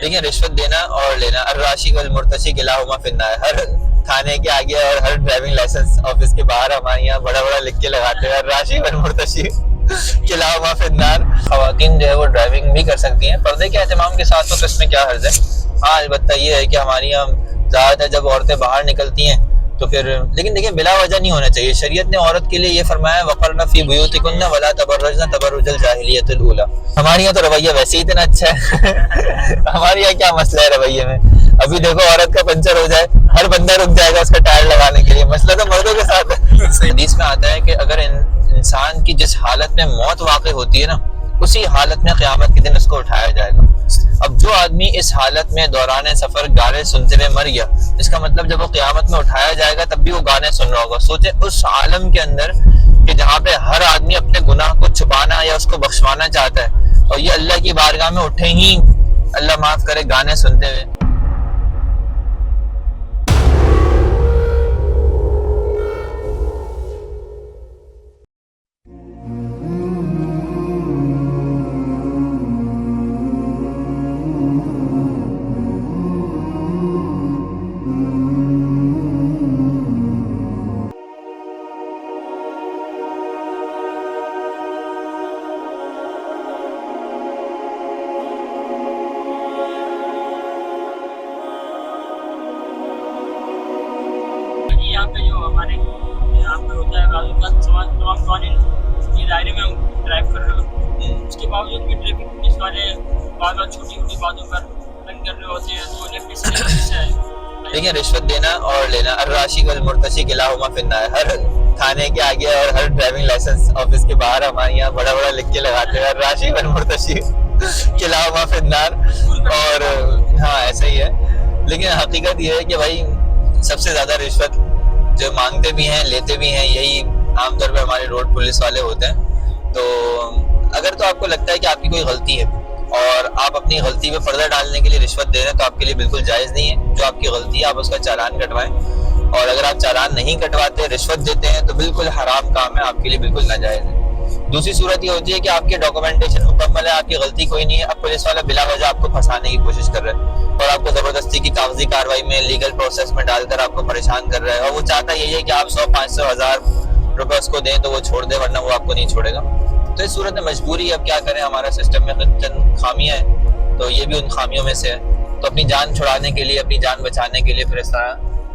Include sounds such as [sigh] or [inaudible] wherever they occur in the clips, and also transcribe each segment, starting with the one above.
دیکھیں رشوت دینا اور لینا، الراشی والمرتشی قلعہ ہے ہر تھانے کے آگے اور ہر ڈرائیونگ لائسنس آفس کے باہر ہمارے یہاں بڑا بڑا لکھ کے لگاتے ہیں، الراشی والمرتشی خواتین جو ہے وہ ڈرائیونگ بھی کر سکتی ہیں۔ پردے کے اہتمام کے ساتھ تو اس میں کیا حرض ہے۔ ہاں البتہ یہ ہے کہ ہماری یہاں زیادہ تر جب عورتیں باہر نکلتی ہیں تو پھر لیکن دیکھیں بلا وجہ نہیں ہونا چاہیے۔ شریعت نے عورت کے لیے یہ فرمایا وقرن فی بیوتکن ولا تبرجن تبرج الجاہلیت الاولی ہمارے یہاں تو رویہ ویسے ہی اتنا اچھا ہے۔ [laughs] ہمارے یہاں کیا مسئلہ ہے رویے میں؟ ابھی دیکھو عورت کا پنچر ہو جائے ہر بندہ رک جائے گا اس کا ٹائر لگانے کے لیے۔ مسئلہ تو مردوں کے ساتھ ہے۔ [laughs] حدیث میں آتا ہے کہ اگر انسان کی جس حالت میں موت واقع ہوتی ہے نا اسی حالت میں قیامت کے دن اس کو اٹھایا جائے گا۔ اب جو آدمی اس حالت میں دوران سفر گانے سنتے ہوئے مر گیا، اس کا مطلب جب وہ قیامت میں اٹھایا جائے گا تب بھی وہ گانے سن رہا ہوگا۔ سوچے اس عالم کے اندر کہ جہاں پہ ہر آدمی اپنے گناہ کو چھپانا یا اس کو بخشوانا چاہتا ہے، اور یہ اللہ کی بارگاہ میں اٹھے ہی اللہ معاف کرے گانے سنتے ہوئے۔ دائرے میں ڈرائیو کر رہے ہوتے ہیں۔ اس کے باوجود بھی ٹریفک پولیس والے بعض بار چھوٹی چھوٹی باتوں پر تنگ کر رہے ہوتے ہیں، تو لیفٹ سے ہے دیکھیں، رشوت دینا اور لینا۔ الراشی والمرتشی قلعہ فنار ہر تھانے کے آگے اور ہر ڈرائیونگ لائسنس آفس کے باہر ہمارے یہاں بڑا بڑا لکھ کے لگاتے ہیں۔ الراشی والمرتشی قلعہ فنار اور ہاں ایسا ہی ہے۔ لیکن حقیقت یہ ہے کہ بھائی، سب سے زیادہ رشوت جو مانگتے بھی ہیں، لیتے بھی ہیں، یہی عام طور پہ ہمارے روڈ پولیس والے ہوتے ہیں۔ تو اگر تو آپ کو لگتا ہے کہ آپ کی کوئی غلطی ہے اور آپ اپنی غلطی پہ پردہ ڈالنے کے لیے رشوت دے رہے ہیں، تو آپ کے لیے بالکل جائز نہیں ہے۔ جو آپ کی غلطی ہے، آپ اس کا چالان کٹوائیں۔ اور اگر آپ چالان نہیں کٹواتے، رشوت دیتے ہیں، تو بالکل حرام کام ہے۔ آپ کے لیے بالکل ناجائز ہے۔ دوسری صورت یہ ہوتی ہے کہ آپ کے ڈاکومنٹیشن مکمل ہے، آپ کی غلطی کوئی نہیں ہے۔ اب پولیس والا بلا وجہ آپ کو پھنسانے کی کوشش کر رہا ہے اور آپ کو زبردستی کی کاغذی کاروائی میں لیگل پروسیس میں ڈال کر آپ کو پریشان کر رہا ہے اور وہ چاہتا یہی ہے کہ آپ سو پانچ سو ہزار روپے اس کو دیں تو وہ چھوڑ دے ورنہ وہ آپ کو نہیں چھوڑے گا۔ تو اس صورت میں مجبوری ہے اب کیا کریں؟ ہمارا سسٹم میں چند خامیاں ہیں، تو یہ بھی ان خامیوں میں سے ہے۔ تو اپنی جان چھڑانے کے لیے، اپنی جان بچانے کے لیے پھر اس طرح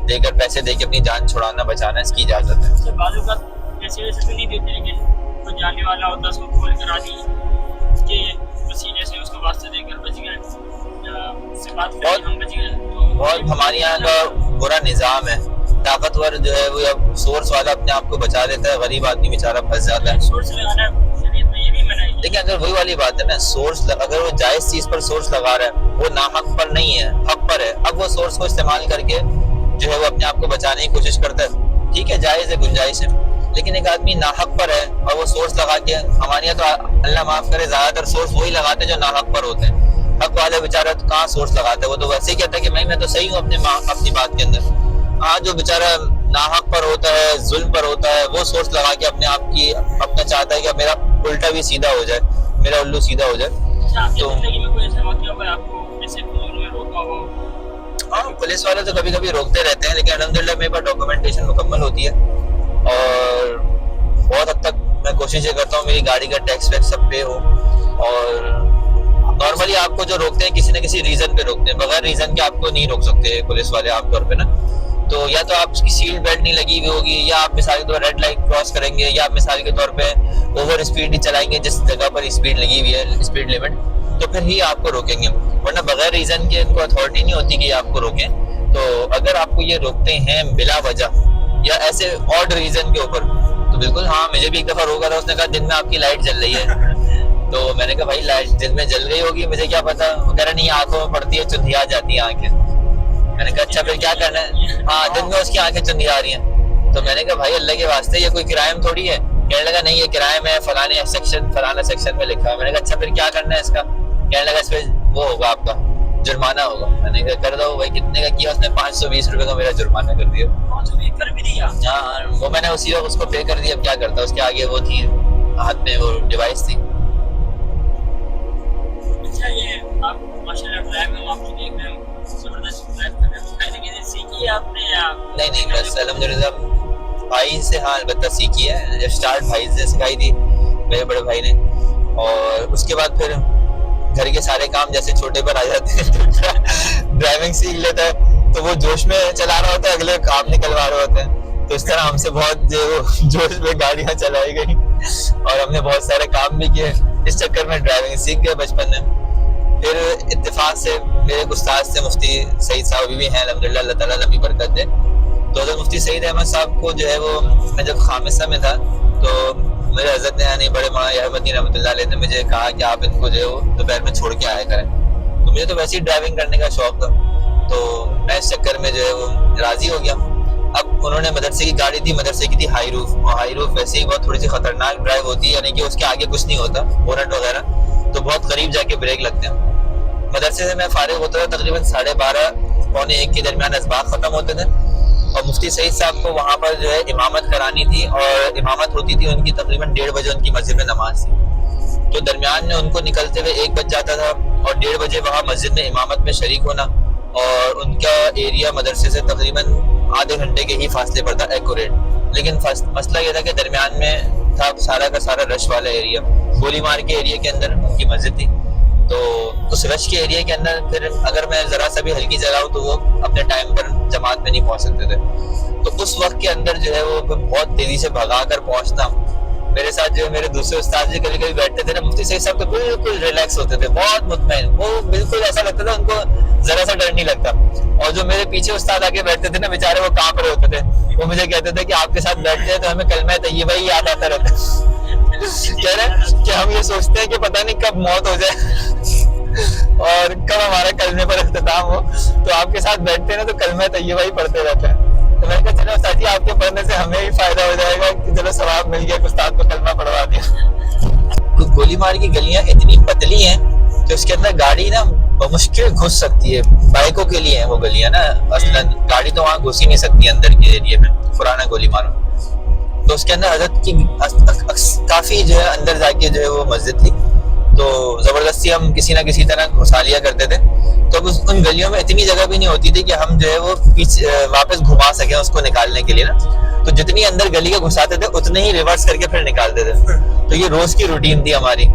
دے کر پیسے دے کے اپنی جان چھڑانا، بچانا اس کی اجازت ہے۔ بعض اوقات پیسے ویسے تو نہیں دیتے لیکن کوئی جانے والا ہوتا ہے اس کو کھول کر آدھی کہ وسیلے سے اس کو واسطے دے کر بچ گئے۔ بہت ہمارے یہاں کا برا نظام ہے۔ طاقتور جو ہے وہ اب سورس والا اپنے آپ کو بچا لیتا ہے۔ غریب آدمی بیچارہ پھنس جاتا ہے۔ لیکن اگر وہی والی بات ہے نا سورس اگر وہ جائز چیز پر سورس لگا رہا ہے وہ نا حق پر نہیں ہے حق پر ہے۔ اب وہ سورس کو استعمال کر کے جو ہے وہ اپنے آپ کو بچانے کی کوشش کرتا ہے۔ ٹھیک ہے جائز ہے گنجائش ہے۔ لیکن ایک آدمی ناحق پر ہے اور وہ سورس لگا کے ہمارے یہاں تو اللہ معاف کرے زیادہ تر سورس وہی لگاتے ہیں جو ناحق پر ہوتے ہیں۔ حق والے بیچارہ تو کہاں سورس لگاتے؟ ہیں وہ تو ویسے ہی کہتا ہے کہ میں میں تو صحیح ہوں اپنے اپنی بات کے اندر۔ ہاں جو بیچارہ ناحق پر ہوتا ہے ظلم پر ہوتا ہے وہ سورس لگا کے اپنے آپ کی اپنا چاہتا ہے کہ میرا الٹا بھی سیدھا ہو جائے میرا الو سیدھا ہو جائے۔ اچھا تو- ہے؟ ہاں پولیس والے تو کبھی کبھی روکتے رہتے ہیں لیکن الحمد للہ میرے پاس ڈاکومنٹیشن مکمل ہوتی ہے۔ اور بہت حد تک میں کوشش یہ کرتا ہوں میری گاڑی کا ٹیکس ویکس سب پے ہو۔ اور نارملی آپ کو جو روکتے ہیں کسی نہ کسی ریزن پہ روکتے ہیں، بغیر ریزن کے آپ کو نہیں روک سکتے پولیس والے عام طور پہ نا۔ تو یا تو آپ کی سیٹ بیلٹ نہیں لگی ہوئی ہوگی، یا آپ مثال کے طور پر ریڈ لائٹ کراس کریں گے، یا آپ مثال کے طور پہ اوور اسپیڈ ہی چلائیں گے جس جگہ پر اسپیڈ لگی ہوئی ہے اسپیڈ لمٹ تو پھر ہی آپ کو روکیں گے۔ ورنہ بغیر ریزن کے ان کو اتھارٹی نہیں ہوتی کہ یہ آپ کو روکیں۔ تو اگر آپ کو یہ روکتے ہیں بلا وجہ یا ایسے آڈ ریزن کے اوپر، تو بالکل ہاں مجھے بھی ایک دفعہ روکا تھا، اس نے کہا دن میں آپ کی لائٹ جل رہی ہے۔ تو میں نے کہا بھائی لائٹ دن میں جل گئی ہوگی مجھے کیا پتا؟ وہ کہہ رہا نہیں آنکھوں میں پڑتی ہے چندیا جاتی ہیں آنکھیں۔ میں نے کہا اچھا پھر کیا کرنا ہے؟ ہاں دن میں اس کی آنکھیں چندیا آ رہی ہیں۔ تو میں نے کہا بھائی اللہ کے واسطے یہ کوئی کرائم تھوڑی ہے؟ کہنے لگا نہیں یہ کرائم ہے فلانے سیکشن فلانا سیکشن میں لکھا ہے۔ میں نے کہا اچھا پھر کیا کرنا ہے اس کا؟ کہنے لگا اس پہ وہ ہوگا آپ کا جرمانہ ہوگا۔ میں نے کہا کر دو بھائی کتنے کا کیا؟ اس نے پانچ سو بیس روپے کا میرا جرمانہ کر دیا۔ ہاں وہ میں نے اسی وقت اس کو پے کر دیا۔ اب کیا کرتا؟ اس کے آگے وہ تھی ہاتھ میں وہ ڈیوائس تھی۔ اچھا یہ آپ ماشاء اللہ ڈرائیو ہم آپ کی دیکھ رہے ہیں نہیں نہیں بس الحمد للہ بھائی سے ہاں البتہ سیکھی ہے جب اسٹارٹ بھائی سے سکھائی تھی میرے بڑے بھائی نے اور اس کے بعد پھر گھر کے سارے کام جیسے چھوٹے پر آ جاتے ہیں ڈرائیونگ سیکھ لیتا ہے تو وہ جوش میں چلا رہا ہوتا ہے اگلے کام نکلوا رہے ہوتے ہیں تو اس طرح ہم سے بہت جوش میں گاڑیاں چلائی گئیں اور ہم نے بہت سارے کام بھی کیے اس چکر میں ڈرائیونگ سیکھ گئے بچپن میں پھر اتفاق سے میرے استاد سے مفتی سعید صاحب بھی ہیں الحمد للہ اللہ تعالیٰ لمبی برکت دے۔ تو حضرت مفتی سعید احمد صاحب کو جو ہے وہ میں جب خامصہ میں تھا، تو میرے حضرت نے یعنی بڑے مولانا احمدین رحمۃ اللہ علیہ نے مجھے کہا کہ آپ ان کو جو ہے وہ دوپہر میں چھوڑ کے آیا کریں۔ تو مجھے تو ویسے ہی ڈرائیونگ کرنے کا شوق تھا۔ تو میں اس چکر میں جو ہے وہ راضی ہو گیا۔ اب انہوں نے مدرسے کی گاڑی تھی، مدرسے کی تھی ہائی روف اور ہائی روف ویسے ہی بہت تھوڑی سی خطرناک ڈرائیو ہوتی ہے یعنی کہ اس کے آگے کچھ نہیں ہوتا بونٹ وغیرہ۔ تو بہت قریب جا کے بریک لگتے ہیں۔ مدرسے سے میں فارغ ہوتا تھا تقریباً ساڑھے بارہ، پونے ایک کے درمیان اسباق ختم ہوتے تھے۔ اور مفتی سعید صاحب کو وہاں پر جو ہے امامت کرانی تھی اور امامت ہوتی تھی ان کی تقریباً ڈیڑھ بجے ان کی مسجد میں نماز تھی۔ تو درمیان میں ان کو نکلتے ہوئے ایک بج جاتا تھا اور ڈیڑھ بجے وہاں مسجد میں امامت میں شریک ہونا اور ان کا ایریا مدرسے سے تقریباً آدھے گھنٹے کے ہی فاصلے پر تھا ایکوریٹ لیکن مسئلہ یہ تھا کہ درمیان میں تھا سارا کا سارا رش والا ایریا گولی مار کے ایریا کے اندر ان کی مسجد تھی۔ تو اس رش کے ایریا کے اندر پھر اگر میں ذرا سا بھی ہلکی جگہ ہوں تو وہ اپنے ٹائم پر جماعت میں نہیں پہنچ سکتے تھے۔ تو اس وقت کے اندر جو ہے وہ بہت تیزی سے بھگا کر پہنچنا میرے ساتھ جو ہے میرے دوسرے استاد جی کبھی کبھی بیٹھتے تھے نا، مفتی سعید صاحب تو بالکل ریلیکس ہوتے تھے، بہت مطمئن۔ وہ بالکل ایسا لگتا تھا، ان کو ذرا سا ڈر نہیں لگتا۔ اور جو میرے پیچھے استاد آگے بیٹھتے تھے نا بےچارے وہ کہاں پر ہوتے تھے۔ وہ مجھے کہتے تھے کہ آپ کے ساتھ بیٹھ جائے تو ہمیں کلمہ طیبہ ہی یاد آتا رہتا۔ [laughs] کہہ رہے کہ ہم یہ سوچتے ہیں کہ پتہ نہیں کب موت ہو جائے۔ اور کب ہمارا کلمے پر اختتام ہو، تو آپ کے ساتھ بیٹھتے ہیں نا، تو کلمہ طیبہ ہی پڑھتے رہتے ہیں۔ تو میں کہا چلو ساتھی، آپ کے پڑھنے سے ہمیں بھی فائدہ ہو جائے گا کہ چلو ثواب مل گیا استاد کو کلمہ پڑھوا دیا۔ گولی مار کی گلیاں اتنی پتلی ہیں کہ اس کے اندر گاڑی نا بمشکل گھس سکتی ہے۔ بائکوں کے لیے ہیں وہ گلیاں نا۔ اصلا گاڑی تو وہاں گھس ہی نہیں سکتی اندر کے ایریے میں، پرانا گولی مارو۔ تو اس کے اندر حضرت کی کافی جو ہے اندر جا کے جو ہے وہ مسجد تھی۔ تو زبردستی ہم کسی نہ کسی طرح گھسا لیا کرتے تھے۔ تو اب ان گلیوں میں اتنی جگہ بھی نہیں ہوتی تھی کہ ہم جو ہے وہ پیچھے واپس گھما سکیں اس کو نکالنے کے لیے نا۔ تو جتنی اندر گلی کا گھساتے تھے اتنے ہی ریورس کر کے پھر نکالتے تھے۔ تو یہ روز کی روٹین تھی ہماری۔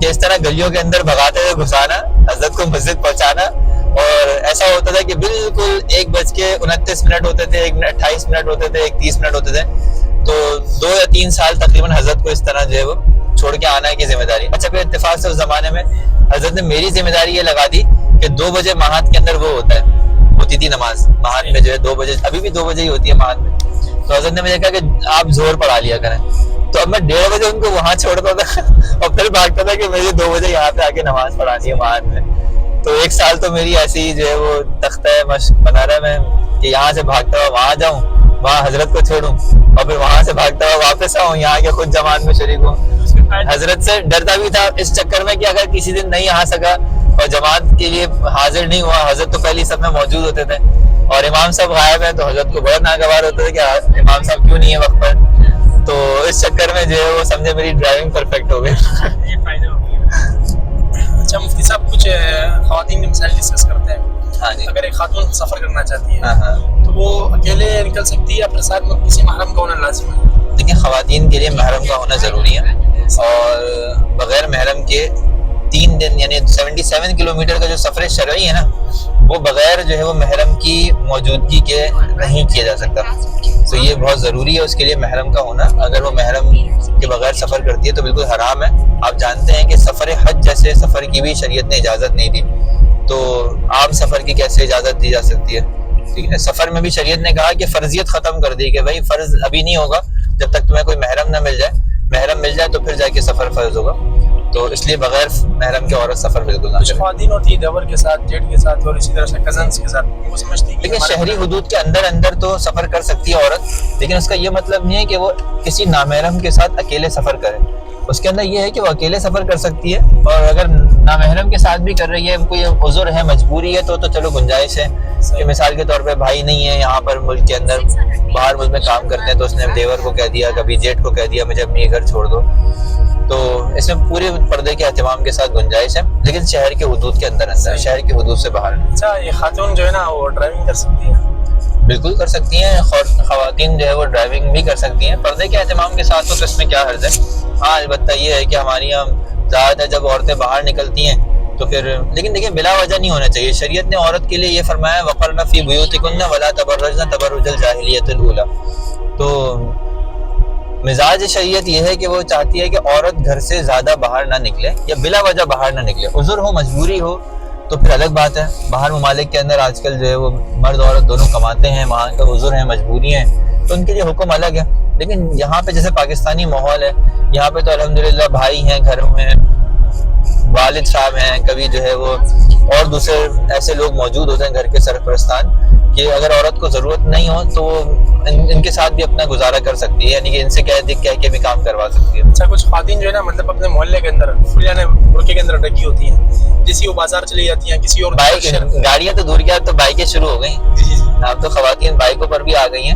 کہ اس طرح گلیوں کے اندر بھگاتے ہوئے گھسانا، حضرت کو مسجد پہنچانا۔ اور ایسا ہوتا تھا کہ بالکل ایک بج کے انتیس منٹ ہوتے تھے، ایک منٹ اٹھائیس منٹ ہوتے تھے، ایک تیس منٹ ہوتے تھے۔ تو دو یا تین سال تقریباً حضرت کو اس طرح جو ہے وہ چھوڑ کے آنا ہے کی ذمہ داری۔ اچھا پھر اتفاق سے اس زمانے میں حضرت نے میری ذمہ داری یہ لگا دی کہ دو بجے مہات کے اندر وہ ہوتا ہے، ہوتی تھی نماز۔ مہات میں جو ہے دو بجے، ابھی بھی دو بجے ہی ہوتی ہے مہات میں۔ تو حضرت نے مجھے کہا کہ آپ زور پڑھا لیا کریں۔ تو اب میں ڈیڑھ بجے ان کو وہاں چھوڑتا تھا [laughs] اور پھر بھاگتا تھا کہ مجھے دو بجے یہاں پہ آ کے نماز پڑھانی ہے مہات میں۔ تو ایک سال تو میری ایسی ہی جو ہے وہ تختہ ہے مشق بنا رہا میں کہ یہاں سے بھاگتا ہوا وہاں جاؤں، وہاں حضرت کو چھوڑوں اور پھر وہاں سے بھاگتا ہوا واپس آؤں، یہاں کے خود جماعت میں شریک ہوں۔ حضرت سے ڈرتا بھی تھا اس چکر میں کہ اگر کسی دن نہیں آ سکا اور جماعت کے لیے حاضر نہیں ہوا حضرت تو پہلی سب میں موجود ہوتے تھے۔ اور امام صاحب غائب ہیں تو حضرت کو بہت ناگوار ہوتا تھا کہ امام صاحب کیوں نہیں ہے وقت پر۔ تو اس چکر میں جو ہے وہ سمجھے میری ڈرائیونگ پرفیکٹ ہو گئی۔ اچھا مفتی صاحب کچھ خواتین کے مسائل ڈسکس کرتے ہیں۔ ہاں جی۔ اگر ایک خاتون سفر کرنا چاہتی ہے ہاں ہاں۔ تو وہ اکیلے نکل سکتی ہے پھر ساتھ کسی محرم کا ہونا لازم ہے؟ لیکن خواتین کے لیے محرم کا ہونا ضروری ہے۔ اور بغیر محرم کے تین دن یعنی سیونٹی سیون کلو میٹر کا جو سفر شرعی ہے نا، وہ بغیر جو ہے وہ محرم کی موجودگی کے نہیں کیا جا سکتا۔ تو یہ بہت ضروری ہے اس کے لیے محرم کا ہونا۔ اگر وہ محرم کے بغیر سفر کرتی ہے تو بالکل حرام ہے۔ آپ جانتے ہیں کہ سفر حج جیسے سفر کی بھی شریعت نے اجازت نہیں دی۔ تو عام سفر کی کیسے اجازت دی جا سکتی ہے؟ ٹھیک ہے سفر میں بھی شریعت نے کہا کہ فرضیت ختم کر دی کہ بھائی فرض ابھی نہیں ہوگا۔ جب تک تمہیں کوئی محرم نہ مل جائے محرم مل جائے تو پھر جا کے سفر فرض ہوگا۔ تو اس لیے بغیر محرم کے عورت سفر بالکل نہ خواتین ہوتی ہے دیور کے ساتھ جیٹ کے ساتھ اور اسی طرح سے کزنس کے ساتھ وہ سمجھتی کہ لیکن شہری حدود کے اندر اندر تو سفر کر سکتی ہے عورت لیکن اس کا یہ مطلب نہیں ہے کہ وہ کسی نامحرم کے ساتھ اکیلے سفر کرے۔ اس کے اندر یہ ہے کہ وہ اکیلے سفر کر سکتی ہے اور اگر نامحرم کے ساتھ بھی کر رہی ہے کوئی عذر ہے مجبوری ہے تو تو چلو گنجائش ہے۔ کہ مثال کے طور پہ بھائی نہیں ہے یہاں پر ملک کے اندر باہر ملک میں کام کرتے ہیں تو اس نے دیور کو کہہ دیا کبھی جیٹ کو کہہ دیا مجھے اپنی گھر چھوڑ دو۔ تو اس میں پورے پردے کے اہتمام کے ساتھ گنجائش ہے لیکن شہر کے حدود کے اندر اندر شہر کے حدود سے باہر۔ اچھا یہ خاتون جو ہے نا وہ ڈرائیونگ کر سکتی ہے بالکل کر سکتی ہیں خواتین جو ہے وہ ڈرائیونگ بھی کر سکتی ہیں۔ پردے کے اہتمام کے ساتھ تو اس میں کیا حرض ہے۔ ہاں البتہ یہ ہے کہ ہماری یہاں زیادہ تر جب عورتیں باہر نکلتی ہیں تو پھر، لیکن دیکھیں، بلا وجہ نہیں ہونا چاہیے۔ شریعت نے عورت کے لیے یہ فرمایا، وقرن فی بیوتکن ولا تبرجن تبرج الجاہلیت الاولی تو مزاج شریعت یہ ہے کہ وہ چاہتی ہے کہ عورت گھر سے زیادہ باہر نہ نکلے یا بلا وجہ باہر نہ نکلے۔ عذر ہو، مجبوری ہو، تو پھر الگ بات ہے۔ باہر ممالک کے اندر آج کل جو ہے، وہ مرد عورت دونوں کماتے ہیں، وہاں کا عذر ہے مجبوری ہیں، تو ان کے لیے حکم الگ ہے۔ لیکن یہاں پہ جیسے پاکستانی ماحول ہے یہاں پہ تو الحمدللہ بھائی ہیں گھروں میں والد صاحب ہیں کبھی جو ہے وہ اور دوسرے ایسے لوگ موجود ہوتے ہیں گھر کے سرپرستان کہ اگر عورت کو ضرورت نہیں ہو تو وہ ان, ان کے ساتھ بھی اپنا گزارا کر سکتی ہے یعنی کہ ان سے کہہ دے کہہ کے بھی کام کروا سکتی ہے۔ اچھا کچھ خواتین جو ہے نا مطلب اپنے محلے کے اندر فلیانے برقے کے اندر ڈکی ہوتی ہیں۔ جیسی وہ بازار چلی جاتی ہیں کسی اور بائک گاڑیاں تو دور اب تو بائکیں شروع ہو گئی جی جی جی۔ اب تو خواتین بائکوں پر بھی آ گئی ہیں۔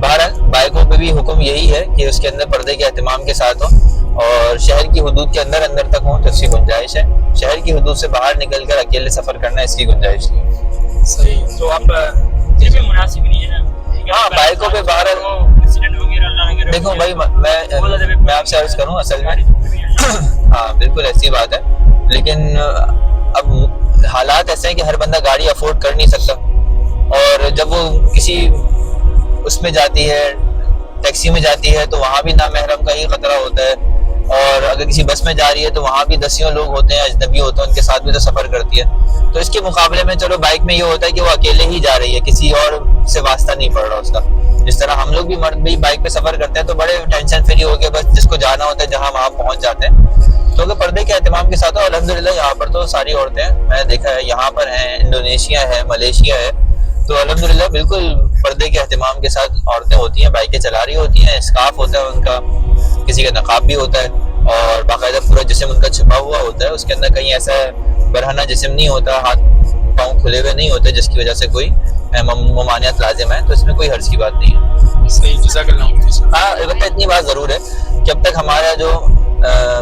بہرحال بائکوں پہ بھی حکم یہی ہے کہ اس کے اندر پردے کے اہتمام کے ساتھ ہو اور شہر کی حدود کے اندر اندر تک ہوں تو اس کی گنجائش ہے۔ شہر کی حدود سے باہر نکل کر اکیلے سفر کرنا اس کی گنجائش نہیں صحیح۔ تو آپ بھی مناسب نہیں ہے ہاں، بائکوں پہ باہر- دیکھو بھائی میں میں آپ سے عرض کروں اصل میں ہاں بالکل ایسی بات ہے۔ لیکن اب حالات ایسے ہیں کہ ہر بندہ گاڑی افورڈ کر نہیں سکتا۔ اور جب وہ کسی اس میں جاتی ہے ٹیکسی میں جاتی ہے تو وہاں بھی نامحرم کا ہی خطرہ ہوتا ہے۔ اور اگر کسی بس میں جا رہی ہے تو وہاں بھی دسیوں لوگ ہوتے ہیں، اجنبی ہوتے ہیں، ان کے ساتھ بھی تو سفر کرتی ہے تو اس کے مقابلے میں چلو بائک میں یہ ہوتا ہے کہ وہ اکیلے ہی جا رہی ہے، کسی اور سے واسطہ نہیں پڑ رہا اس کا۔ جس طرح ہم لوگ بھی مرد بھی بائک پہ سفر کرتے ہیں تو بڑے ٹینشن فری ہو کے بس جس کو جانا ہوتا ہے، جہاں وہاں پہنچ جاتے ہیں۔ تو اگر پردے کے اہتمام کے ساتھ الحمد للہ یہاں پر تو ساری عورتیں ہیں۔ میں نے دیکھا ہے، یہاں پر ہیں، انڈونیشیا ہے، ملیشیا ہے۔ تو الحمد للہ بالکل پردے کے اہتمام کے ساتھ عورتیں ہوتی ہیں بائکیں چلا رہی ہوتی ہیں اسکاف ہوتا ہے ان کا کسی کا نقاب بھی ہوتا ہے اور باقاعدہ پورا جسم ان کا چھپا ہوا ہوتا ہے۔ اس کے اندر کہیں ایسا برہنہ جسم نہیں ہوتا ہاتھ پاؤں کھلے ہوئے نہیں ہوتے جس کی وجہ سے کوئی مم- ممانعت لازم ہے تو اس میں کوئی حرض کی بات نہیں ہے۔ ہاں البتہ اتنی بات ضرور ہے۔ کہ اب تک ہمارا جو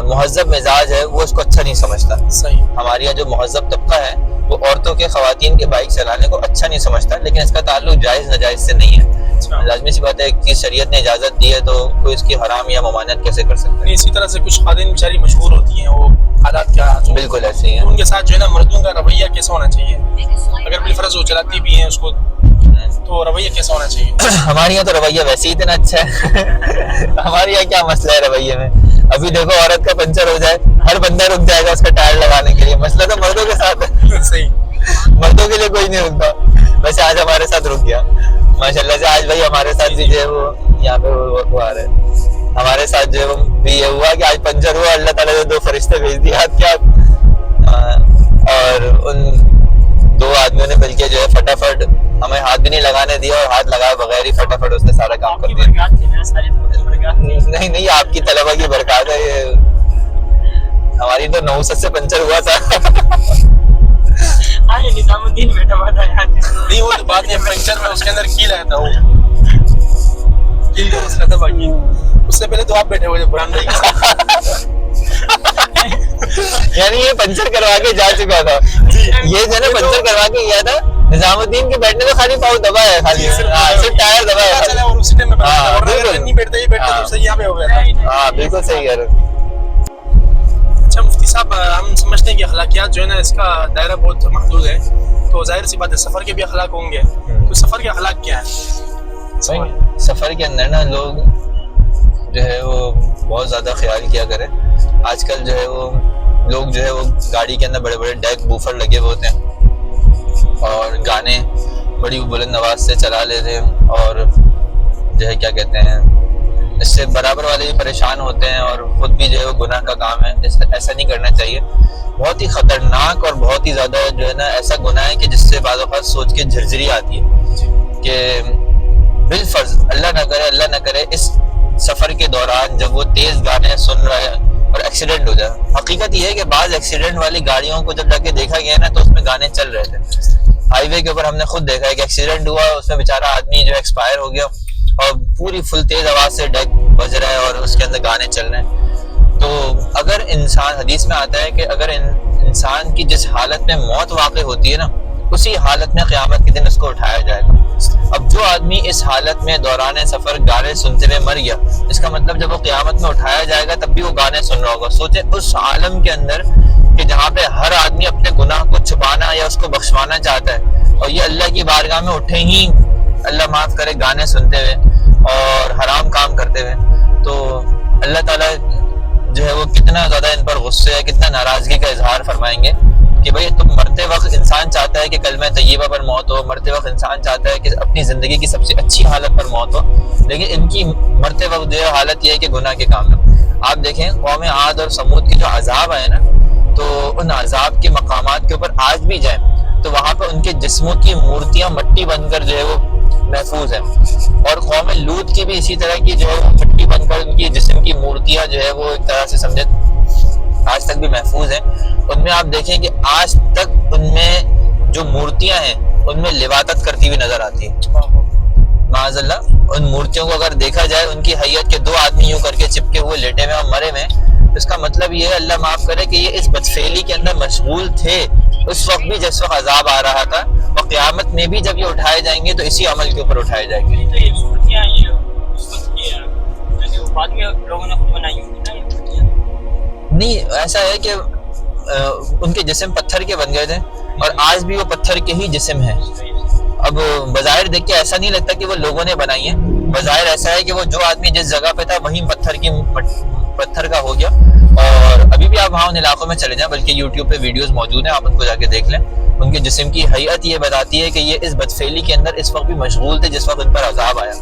مہذب مزاج ہے وہ اس کو اچھا نہیں سمجھتا۔ صحیح۔ ہمارے یہاں جو مہذب طبقہ ہے وہ عورتوں کے خواتین کے بائک چلانے کو اچھا نہیں سمجھتا لیکن اس کا تعلق جائز ناجائز سے نہیں ہے۔ اچھا۔ لازمی سی بات ہے کہ شریعت نے اجازت دی ہے تو کوئی اس کی حرام یا ممانعت کیسے کر سکتا نہیں اسی طرح سے کچھ خواتین بیچاری مشہور ہوتی ہیں وہ حالات کیا ہے بالکل ایسے ہی ہے ان کے ساتھ جو ہے نا مردوں کا رویہ کیسا ہونا چاہیے؟ اگر بالفرض وہ چلاتی بھی ہیں اس کو تو رویہ کیسا ہونا چاہیے؟ ہمارے یہاں تو رویہ ویسے ہی اتنا اچھا ہے۔ [laughs] ہمارے یہاں کیا مسئلہ ہے رویے میں؟ ابھی دیکھو عورت کا پنچر ہو جائے ہر بندہ رک جائے گا اس کا ٹائر لگانے کے لیے۔ مسئلہ تو مردوں کے ساتھ ہے۔ صحیح۔ مردوں کے لیے کوئی نہیں رکتا۔ ویسے آج ہمارے ساتھ رک گیا۔ ماشاء اللہ سے آج بھائی ہمارے ساتھ بھی جو ہے وہ یہاں پہ وہ آ رہے ہیں۔ ہمارے ساتھ جو ہے بھی یہ ہوا کہ آج پنچر ہوا اللہ تعالیٰ نے دو فرشتے بھیج آج کیا اور ان دو آدمیوں نے مل کے جو ہے فٹافٹ ہمیں ہاتھ بھی نہیں لگانے دیا اور ہاتھ لگائے بغیر ہی فٹافٹ اس نے سارا کام کر دیا۔ نہیں نہیں آپ کی طلبا کی برکات ہے ہماری تو نوست سے پنچر ہوا تھا۔ یہ نظام الدین بیٹھا ہوا تھا یہاں نہیں وہ تو بعد میں پنکچر میں اس کے اندر کیل آیا تھا وہ۔ کیل کا مسئلہ تھا باقی۔ اس سے پہلے تو آپ بیٹھے ہوئے تھے برہان بھائی۔ کے ساتھ یعنی یہ پنچر کروا کے جا چکا تھا۔ یہ جو ہے نا پنچر کروا کے گیا تھا نظام الدین کے بیٹھنے تو خالی پاؤں دبا ہے خالی ہاں، صرف ٹائر دبا ہے۔ اور اسی ٹائم میں ہاں،۔ نہیں بیٹھتا یہ بیٹھتا تو صحیح یہاں پہ ہو گیا ہاں بالکل صحیح کہہ رہے۔ اچھا مفتی صاحب ہم سمجھتے ہیں کہ اخلاقیات جو ہے نا اس کا دائرہ بہت محدود ہے۔ تو ظاہر سی بات ہے سفر کے بھی اخلاق ہوں گے۔ تو سفر کے اخلاق کیا ہے سفر کے اندر نا لوگ جو ہے وہ بہت زیادہ خیال کیا کرے آج کل جو ہے وہ لوگ جو ہے وہ گاڑی کے اندر بڑے بڑے ڈیک بوفر لگے ہوئے ہوتے ہیں۔ اور گانے بڑی بلند آواز سے چلا لیتے ہیں اور جو ہے کیا کہتے ہیں اس سے برابر والے بھی پریشان ہوتے ہیں اور خود بھی جو ہے وہ گناہ کا کام ہے۔ ایسا نہیں کرنا چاہیے۔ بہت ہی خطرناک اور بہت ہی زیادہ جو ہے نا ایسا گناہ ہے کہ جس سے بعض اوقات سوچ کے جھرجری آتی ہے۔ کہ بالفرض اللہ نہ کرے اللہ نہ کرے اس سفر کے دوران جب وہ تیز گانے سن رہا ہے اور ایکسیڈنٹ ہو جائے حقیقت یہ ہے کہ بعض ایکسیڈنٹ والی گاڑیوں کو جب جا کے دیکھا گیا نا، تو اس میں گانے چل رہے تھے۔ ہائی وے کے اوپر ہم نے خود دیکھا ہے کہ ایکسیڈنٹ ہوا، اس میں بیچارہ آدمی جو ایکسپائر ہو گیا اور پوری فل تیز آواز سے ڈیک بج رہا ہے اور اس کے اندر گانے چل رہے ہیں۔ تو اگر انسان، حدیث میں آتا ہے کہ اگر ان انسان کی جس حالت میں موت واقع ہوتی ہے نا، اسی حالت میں قیامت کے دن اس کو اٹھایا جائے گا۔ اب جو آدمی اس حالت میں دوران سفر گانے سنتے ہوئے مر گیا، اس کا مطلب جب وہ قیامت میں اٹھایا جائے گا تب بھی وہ گانے سن رہا ہوگا۔ سوچے اس عالم کے اندر کہ جہاں پہ ہر آدمی اپنے گناہ کو چھپانا یا اس کو بخشوانا چاہتا ہے، اور یہ اللہ کی بارگاہ میں اٹھے ہی اللہ معاف کرے گانے سنتے ہوئے اور حرام کام کرتے ہوئے۔ تو اللہ تعالیٰ جو ہے وہ کتنا زیادہ ان پر غصے ہے، کتنا ناراضگی کا اظہار فرمائیں گے۔ کہ بھئی تم مرتے وقت انسان چاہتا ہے کہ کلمہ طیبہ پر موت ہو، مرتے وقت انسان چاہتا ہے کہ اپنی زندگی کی سب سے اچھی حالت پر موت ہو۔ لیکن ان کی مرتے وقت جو ہے حالت یہ ہے کہ گناہ کے کام میں آپ دیکھیں قوم عاد اور سمود کے جو عذاب آئے نا، تو ان عذاب کے مقامات کے اوپر آج بھی جائیں، تو وہاں پہ ان کے جسموں کی مورتیاں مٹی بن کر جو ہے وہ محفوظ ہیں۔ اور قوم لوت کی بھی اسی طرح کی جو ہے مٹی بن کر ان کی جسم کی مورتیاں جو ہے وہ ایک طرح سے سمجھے آج تک بھی محفوظ ہیں۔ ان میں آپ دیکھیں کہ آج تک ان میں جو مورتیاں ہیں، ان میں لبادت کرتی ہوئی نظر آتی ہیں معاذ اللہ ان مورتیوں کو اگر دیکھا جائے، ان کی حیت کے دو آدمی یوں کر کے چپکے ہوئے لیٹے ہوئے اور مرے ہوئے اس کا مطلب یہ ہے، اللہ معاف کرے کہ یہ اس بدفعلی کے اندر مشغول تھے۔ اس وقت بھی جس وقت عذاب آ رہا تھا اور قیامت میں بھی جب یہ اٹھائے جائیں گے، تو اسی عمل کے اوپر اٹھائے جائیں گے۔ تو یہ مورتیاں اس وقت کی جو بعد میں لوگوں نے خود بنائی نہیں، ایسا ہے کہ ان کے جسم پتھر کے بن گئے تھے، اور آج بھی وہ پتھر کے ہی جسم ہیں۔ اب بظاہر دیکھ کے ایسا نہیں لگتا کہ وہ لوگوں نے بنائی ہیں۔ بظاہر ایسا ہے کہ وہ جو آدمی جس جگہ پہ تھا، وہیں پتھر کی پتھر کا ہو گیا۔ اور ابھی بھی آپ وہاں ان علاقوں میں چلے جائیں، بلکہ یوٹیوب پہ ویڈیوز موجود ہیں، آپ ان کو جا کے دیکھ لیں۔ ان کے جسم کی حیت یہ بتاتی ہے کہ یہ اس بدفعلی کے اندر اس وقت بھی مشغول تھے جس وقت ان پر عذاب آیا۔